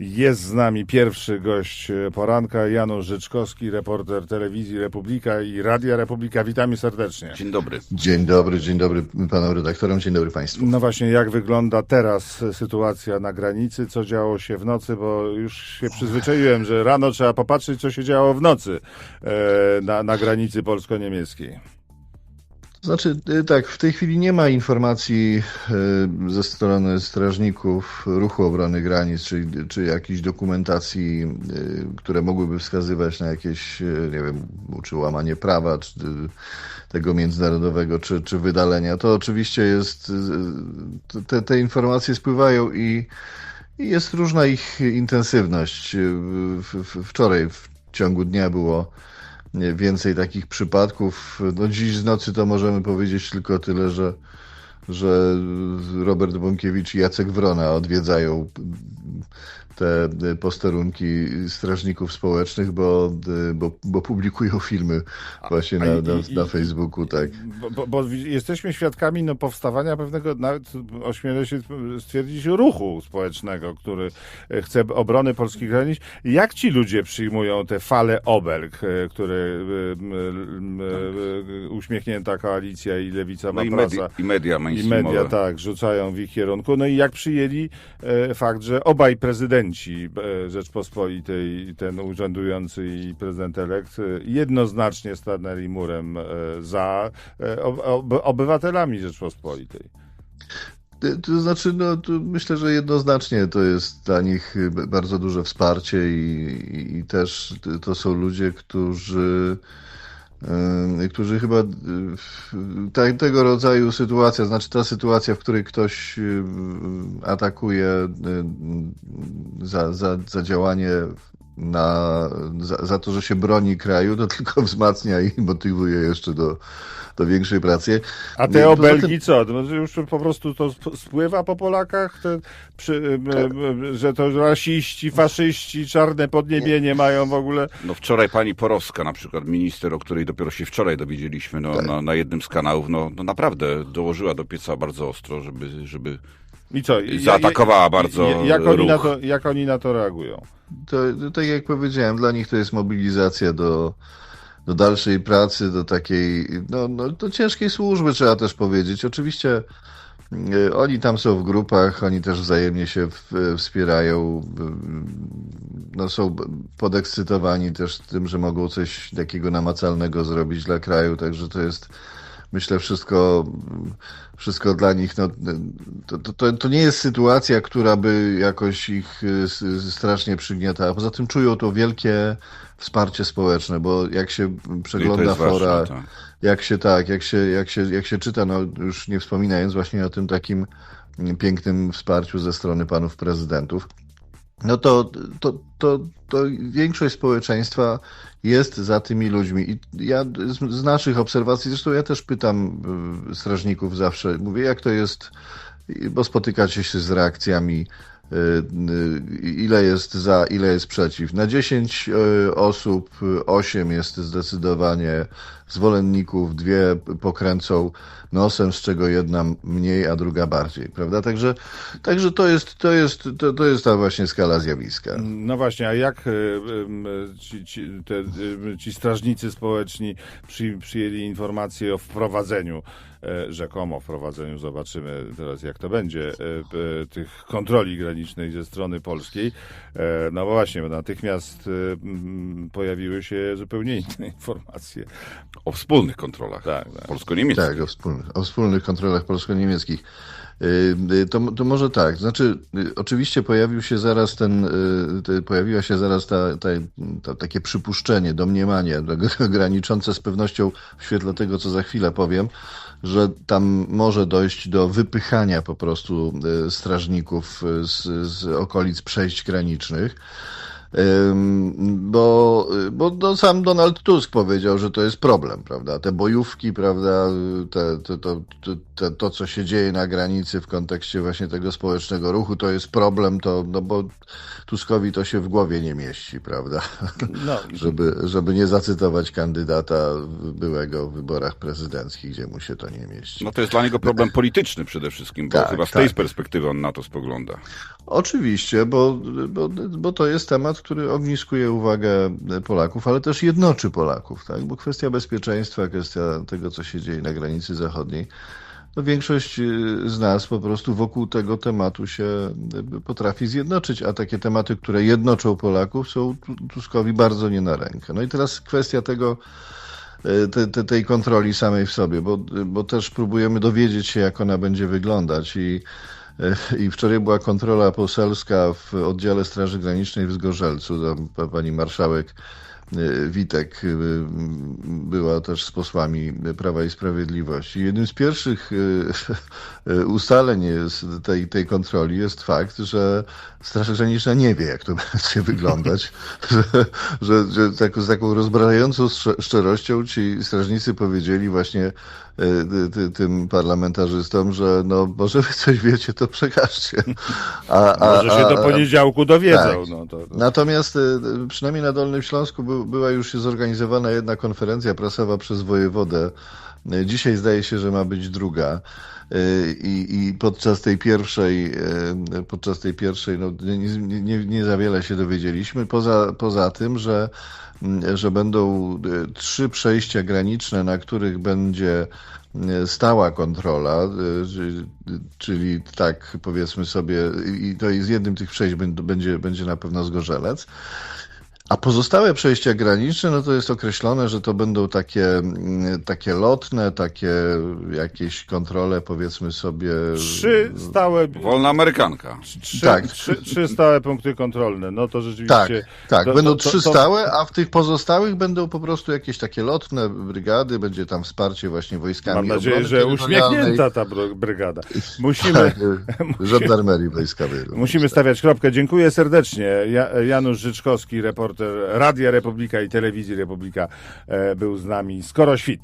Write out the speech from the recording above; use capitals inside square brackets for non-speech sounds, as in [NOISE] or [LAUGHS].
Jest z nami pierwszy gość poranka, Janusz Życzkowski, reporter telewizji Republika i Radia Republika. Witamy serdecznie. Dzień dobry. Dzień dobry, dzień dobry panom redaktorom, dzień dobry państwu. No właśnie, jak wygląda teraz sytuacja na granicy? Co działo się w nocy? Bo już się przyzwyczaiłem, że rano trzeba popatrzeć, co się działo w nocy e, na, na granicy polsko-niemieckiej. Znaczy, y, tak, w tej chwili nie ma informacji y, ze strony strażników ruchu obrony granic, czy, czy jakiejś dokumentacji, y, które mogłyby wskazywać na jakieś, nie wiem, czy łamanie prawa, czy tego międzynarodowego, czy, czy wydalenia. To oczywiście jest, te, te informacje spływają i, i jest różna ich intensywność. Wczoraj w ciągu dnia było więcej takich przypadków. No dziś z nocy to możemy powiedzieć tylko tyle, że, że Robert Bąkiewicz i Jacek Wrona odwiedzają te posterunki strażników społecznych, bo, bo, bo publikują filmy właśnie na, na, na Facebooku, tak. Bo, bo, jesteśmy świadkami no, powstawania pewnego, nawet ośmielę się stwierdzić, ruchu społecznego, który chce obrony polskich granic. Jak ci ludzie przyjmują te fale obelg, e, które tak. uśmiechnięta koalicja i lewica ma no i, media, i media I media, tak, rzucają w ich kierunku. No i jak przyjęli e, fakt, że obaj prezydenci e, Rzeczpospolitej, ten urzędujący i prezydent elekt, e, jednoznacznie stanęli murem e, za obywatelami Rzeczpospolitej. To znaczy, no, to myślę, że jednoznacznie to jest dla nich bardzo duże wsparcie i, i też to są ludzie, którzy którzy chyba te, tego rodzaju sytuacja, znaczy ta sytuacja, w której ktoś atakuje za, za, za działanie na, za, za to, że się broni kraju, to tylko wzmacnia i motywuje jeszcze do, do większej pracy. A te obelgi tym... co? To już po prostu to spływa po Polakach? Te, przy, tak. Że to rasiści, faszyści, czarne podniebienie mają w ogóle... No wczoraj pani Porowska na przykład, minister, o której dopiero się wczoraj dowiedzieliśmy no, tak. na, na jednym z kanałów, no, no naprawdę dołożyła do pieca bardzo ostro, żeby, żeby i co? Zaatakowała ja, bardzo jak oni, na to, jak oni na to reagują? To, to, tak jak powiedziałem, dla nich to jest mobilizacja do, do dalszej pracy, do takiej, no, no, do ciężkiej służby, trzeba też powiedzieć. Oczywiście e, oni tam są w grupach, oni też wzajemnie się w, wspierają, no, są podekscytowani też tym, że mogą coś takiego namacalnego zrobić dla kraju, także to jest myślę, wszystko, wszystko dla nich. No, to, to, to nie jest sytuacja, która by jakoś ich y, strasznie przygniatała. Poza tym czują to wielkie wsparcie społeczne, bo jak się przegląda fora, ważne, tak. jak się tak, jak się, jak się, jak się czyta, no już nie wspominając właśnie o tym takim pięknym wsparciu ze strony panów prezydentów, no to, to, to, to większość społeczeństwa jest za tymi ludźmi. I ja z, z, naszych obserwacji, zresztą ja też pytam y, strażników zawsze, mówię, jak to jest, bo spotykacie się z reakcjami ile jest za, ile jest przeciw. Na 10 osób 8 jest zdecydowanie zwolenników, dwie pokręcą nosem, z czego jedna mniej, a druga bardziej, prawda? Także, także to, jest, to, jest, to, to jest ta właśnie skala zjawiska. No właśnie, a jak ci, ci, te, ci strażnicy społeczni przy, przyjęli informację o wprowadzeniu rzekomo wprowadzeniu, zobaczymy teraz jak to będzie, e, tych kontroli granicznej ze strony polskiej. No właśnie, natychmiast pojawiły się zupełnie inne [LAUGHS] informacje. O wspólnych kontrolach tak, tak. polsko-niemieckich. Tak, o wspólnych, o wspólnych kontrolach polsko-niemieckich. Y, y, to, to może tak, znaczy y, oczywiście pojawił się zaraz ten, pojawiła się zaraz ta, ta, ta, takie przypuszczenie, domniemanie [LAUGHS] graniczące z pewnością w świetle tego, co za chwilę powiem, że tam może dojść do wypychania po prostu strażników z, z okolic przejść granicznych. Bo, bo sam Donald Tusk powiedział, że to jest problem, prawda? Te bojówki, prawda? Te, te, to, te, to, co się dzieje na granicy w kontekście właśnie tego społecznego ruchu, to jest problem, to, no bo Tuskowi to się w głowie nie mieści, prawda? No. [LAUGHS] żeby, żeby nie zacytować kandydata byłego w wyborach prezydenckich, gdzie mu się to nie mieści. No to jest dla niego problem polityczny przede wszystkim, bo tak, chyba z tej tak. perspektywy on na to spogląda. Oczywiście, bo, bo, bo to jest temat, który ogniskuje uwagę Polaków, ale też jednoczy Polaków, tak? Bo kwestia bezpieczeństwa, kwestia tego, co się dzieje na granicy zachodniej, no większość y, z nas po prostu wokół tego tematu się y, potrafi zjednoczyć, a takie tematy, które jednoczą Polaków są Tuskowi bardzo nie na rękę. No i teraz kwestia tego, y, te, te, tej kontroli samej w sobie, bo, bo też próbujemy dowiedzieć się, jak ona będzie wyglądać i i wczoraj była kontrola poselska w oddziale Straży Granicznej w Zgorzelcu. Tam pani marszałek E, Witek e, była też z posłami Prawa i Sprawiedliwości. Jednym z pierwszych e, ustaleń tej, tej kontroli jest fakt, że Straż Graniczna nie wie, jak to [LAUGHS] będzie wyglądać, że, że, że tak, z taką rozbrajającą szczerością ci strażnicy powiedzieli właśnie tym parlamentarzystom, że no może wy coś wiecie, to przekażcie. A, a, może się do poniedziałku dowiedzą. Tak. No, to, to. Natomiast przynajmniej na Dolnym Śląsku był była już zorganizowana jedna konferencja prasowa przez wojewodę. Dzisiaj zdaje się, że ma być druga. I, i podczas tej pierwszej, podczas tej pierwszej no, nie, nie, nie za wiele się dowiedzieliśmy, poza, poza tym, że, że będą trzy przejścia graniczne, na których będzie stała kontrola, czyli tak powiedzmy sobie, i to jest jednym tych przejść będzie, będzie na pewno Zgorzelec. A pozostałe przejścia graniczne, no to jest określone, że to będą takie, mm, takie lotne, takie jakieś kontrole, powiedzmy sobie. Trzy stałe. Wolna Amerykanka. Trzy, tak. Trzy, trzy stałe punkty kontrolne. No to rzeczywiście. Tak, tak. To, będą to, to, trzy stałe, a w tych pozostałych będą po prostu jakieś takie lotne brygady, będzie tam wsparcie właśnie wojskami. Mam nadzieję, że uśmiechnięta ta brygada. Musimy. [LAUGHS] Tak, żandarmerii wojskowej. Musimy stawiać kropkę. Dziękuję serdecznie. Janusz Życzkowski, reporter reporter Radia Republika i Telewizji Republika e, był z nami. Skoro świt.